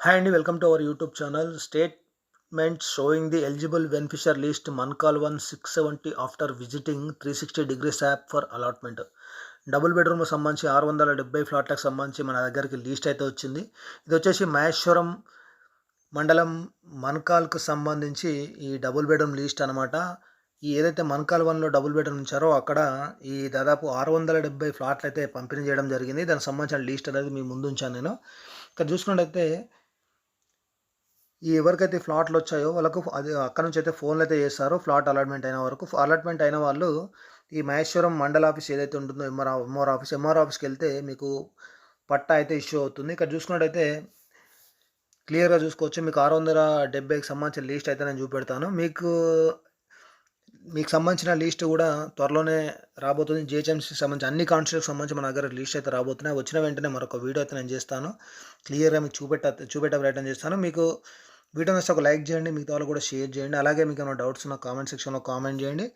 Hi అండి welcome to our YouTube channel statement showing the eligible beneficiary list Mankhal one six seventy after visiting three sixty degrees app for allotment double bedroom సంబంధించి ఆరు వందల డెబ్బై ఫ్లాట్లకు సంబంధించి మన దగ్గరికి list అయితే వచ్చింది. ఇది వచ్చేసి మహేశ్వరం మండలం మన్కాల్కు సంబంధించి ఈ డబుల్ బెడ్రూమ్ లిస్ట్ అనమాట ఈ ఏదైతే మన్కాల్ వన్లో డబుల్ బెడ్రూమ్ ఉంచారో అక్కడ ఈ దాదాపు ఆరు వందల డెబ్బై ఫ్లాట్లు అయితే పంపిణీ చేయడం జరిగింది. దానికి సంబంధించిన లిస్ట్ అనేది మీ ముందు ఉంచాను నేను. ఇక్కడ చూసుకున్నట్టయితే ఈ ఎవరికైతే ఫ్లాట్లు వచ్చాయో వాళ్ళకు అది అక్కడ నుంచి అయితే ఫోన్లు అయితే చేస్తారో ఫ్లాట్ అలాట్మెంట్ అయిన వరకు అలాట్మెంట్ అయిన వాళ్ళు ఈ మహేశ్వరం మండల ఆఫీస్ ఏదైతే ఉంటుందో ఎంఆర్ ఎంఆర్ ఆఫీస్ ఎంఆర్ ఆఫీస్కి వెళ్తే మీకు పట్టా అయితే ఇష్యూ అవుతుంది. ఇక్కడ చూసుకున్నట్టయితే క్లియర్గా చూసుకోవచ్చు. మీకు ఆరు వందల డెబ్బైకి సంబంధించిన లిస్ట్ అయితే నేను చూపెడతాను. మీకు మీకు సంబంధించిన లిస్ట్ కూడా త్వరలోనే రాబోతుంది. జిహెచ్ఎంసీకి సంబంధించి అన్ని కాన్స్టిట్యూట్కి సంబంధించి మన దగ్గర లిస్ట్ అయితే రాబోతున్నాయి. వచ్చిన వెంటనే మరొక వీడియో అయితే నేను చేస్తాను. క్లియర్గా మీకు చూపెట్ట చూపెట్టే ప్రయత్నం చేస్తాను. మీకు వీడియో నచ్చితే ఒక లైక్ చేయండి మిగతా వాళ్ళు కూడా షేర్ చేయండి. అలాగే మీకు ఏమైనా డౌట్స్ ఉన్న కామెంట్ సెక్షన్లో కామెంట్ చేయండి.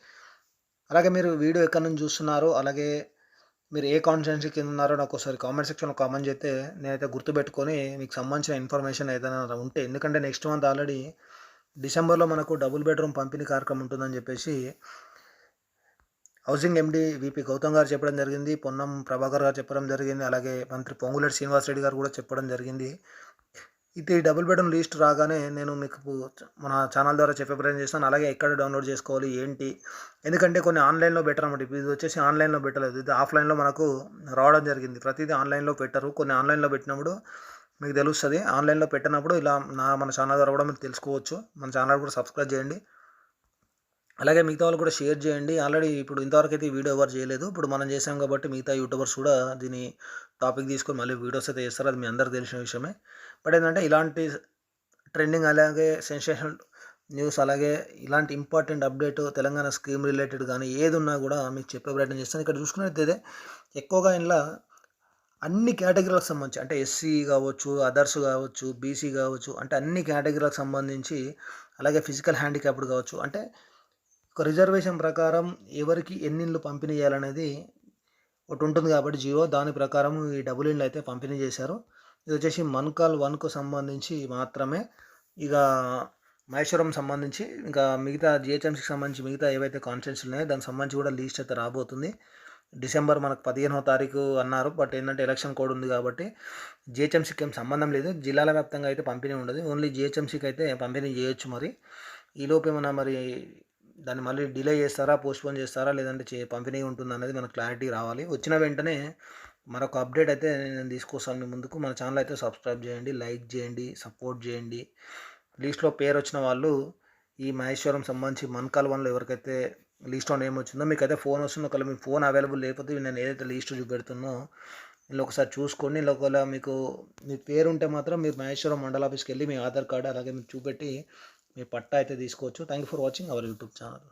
అలాగే మీరు వీడియో ఎక్కడి నుంచి చూస్తున్నారో అలాగే మీరు ఏ కాన్స్టిట్యున్సీ కింద ఉన్నారో నాకు ఒకసారి కామెంట్ సెక్షన్లో కామెంట్ చేస్తే నేనైతే గుర్తుపెట్టుకొని మీకు సంబంధించిన ఇన్ఫర్మేషన్ ఏదైనా ఉంటే ఎందుకంటే నెక్స్ట్ మంత్ ఆల్రెడీ డిసెంబర్లో మనకు డబుల్ బెడ్రూమ్ పంపిణీ కార్యక్రమం ఉంటుందని చెప్పేసి హౌసింగ్ ఎండి విపి గౌతమ్ గారు చెప్పడం జరిగింది పొన్నం ప్రభాకర్ గారు చెప్పడం జరిగింది అలాగే మంత్రి పొంగులేటి శ్రీనివాస్ రెడ్డి గారు కూడా చెప్పడం జరిగింది. ఇది డబుల్ బెడ్రూమ్ లిస్ట్ రాగానే నేను మీకు మన ఛానల్ ద్వారా చెప్పే ప్రయత్నం చేస్తాను. అలాగే ఎక్కడ డౌన్లోడ్ చేసుకోవాలి ఏంటి? ఎందుకంటే కొన్ని ఆన్లైన్లో బెటర్ అన్నమాట. ఇది వచ్చేసి ఆన్లైన్లో పెట్టలేదు ఇది ఆఫ్లైన్లో మనకు రావడం జరిగింది. ప్రతిదీ ఆన్లైన్లో పెట్టరు. కొన్ని ఆన్లైన్లో పెట్టినప్పుడు మీకు తెలుస్తుంది. ఆన్లైన్లో పెట్టినప్పుడు ఇలా నా మన ఛానల్ ద్వారా కూడా మీరు తెలుసుకోవచ్చు. మన ఛానల్ కూడా సబ్స్క్రైబ్ చేయండి. అలాగే మిగతా వాళ్ళు కూడా షేర్ చేయండి. ఆల్రెడీ ఇప్పుడు ఇంతవరకు అయితే వీడియో ఎవరు చేయలేదు. ఇప్పుడు మనం చేసాం కాబట్టి మిగతా యూట్యూబర్స్ కూడా దీని టాపిక్ తీసుకొని మళ్ళీ వీడియోస్ అయితే చేస్తారు. అది మీ అందరికి తెలిసిన విషయమే. బట్ ఏంటంటే ఇలాంటి ట్రెండింగ్ అలాగే సెన్సేషనల్ న్యూస్ అలాగే ఇలాంటి important update Telangana scheme related కానీ ఏది ఉన్నా కూడా మీకు చెప్పే ప్రయత్నం చేస్తాను. ఇక్కడ చూసుకున్నట్టయితే ఎక్కువగా ఇంట్లో అన్ని కేటగిరీలకు సంబంధించి అంటే ఎస్సీ కావచ్చు అదర్స్ కావచ్చు బీసీ కావచ్చు అంటే అన్ని కేటగిరీలకు సంబంధించి అలాగే ఫిజికల్ హ్యాండిక్యాప్డ్ కావచ్చు. అంటే ఒక రిజర్వేషన్ ప్రకారం ఎవరికి ఎన్ని ఇండ్లు పంపిణీ చేయాలనేది ఒకటి ఉంటుంది కాబట్టి జియో దాని ప్రకారం ఈ డబుల్ ఇండ్లు అయితే పంపిణీ చేశారు. ఇది వచ్చేసి మన్కాల్ వన్కు సంబంధించి మాత్రమే. ఇక మహేశ్వరం సంబంధించి ఇంకా మిగతా జిహెచ్ఎంసీకి సంబంధించి మిగతా ఏవైతే కాన్స్టిట్యూన్సీలు ఉన్నాయో దానికి సంబంధించి కూడా లీస్ట్ అయితే రాబోతుంది. డిసెంబర్ మనకు పదిహేనవ తారీఖు అన్నారు. బట్ ఏంటంటే ఎలక్షన్ కోడ్ ఉంది కాబట్టి జిహెచ్ఎంసీకి ఏం సంబంధం లేదు. జిల్లాల వ్యాప్తంగా అయితే పంపిణీ ఉండదు. ఓన్లీ జిహెచ్ఎంసీకి అయితే పంపిణీ చేయొచ్చు మరి. ఈలోపు ఏమన్నా మరి దాన్ని మళ్ళీ డిలే చేస్తారా పోస్ట్పోన్ చేస్తారా లేదంటే చే పంపిణీ ఉంటుంది అనేది మనకు క్లారిటీ రావాలి. వచ్చిన వెంటనే మరొక అప్డేట్ అయితే నేను తీసుకొస్తాను మీ ముందుకు. మన ఛానల్ అయితే సబ్స్క్రైబ్ చేయండి లైక్ చేయండి సపోర్ట్ చేయండి. లిస్ట్లో పేరు వచ్చిన వాళ్ళు ఈ మహేశ్వరం సంబంధించి మన్కాల్ వన్లో ఎవరికైతే లిస్ట్లో నేమ్ వచ్చిందో మీకు అయితే ఫోన్ వస్తుందో ఒకవేళ మీ ఫోన్ అవైలబుల్ లేకపోతే నేను ఏదైతే లిస్ట్ చూపెడుతున్నో ఇందులో ఒకసారి చూసుకోండి. ఒకవేళ మీకు మీ పేరు ఉంటే మాత్రం మీరు మహేశ్వరం మండల ఆఫీస్కి వెళ్ళి మీ ఆధార్ కార్డు అలాగే మీరు చూపెట్టి మీ పట్టా అయితే తీసుకోవచ్చు. Thank you for watching our YouTube channel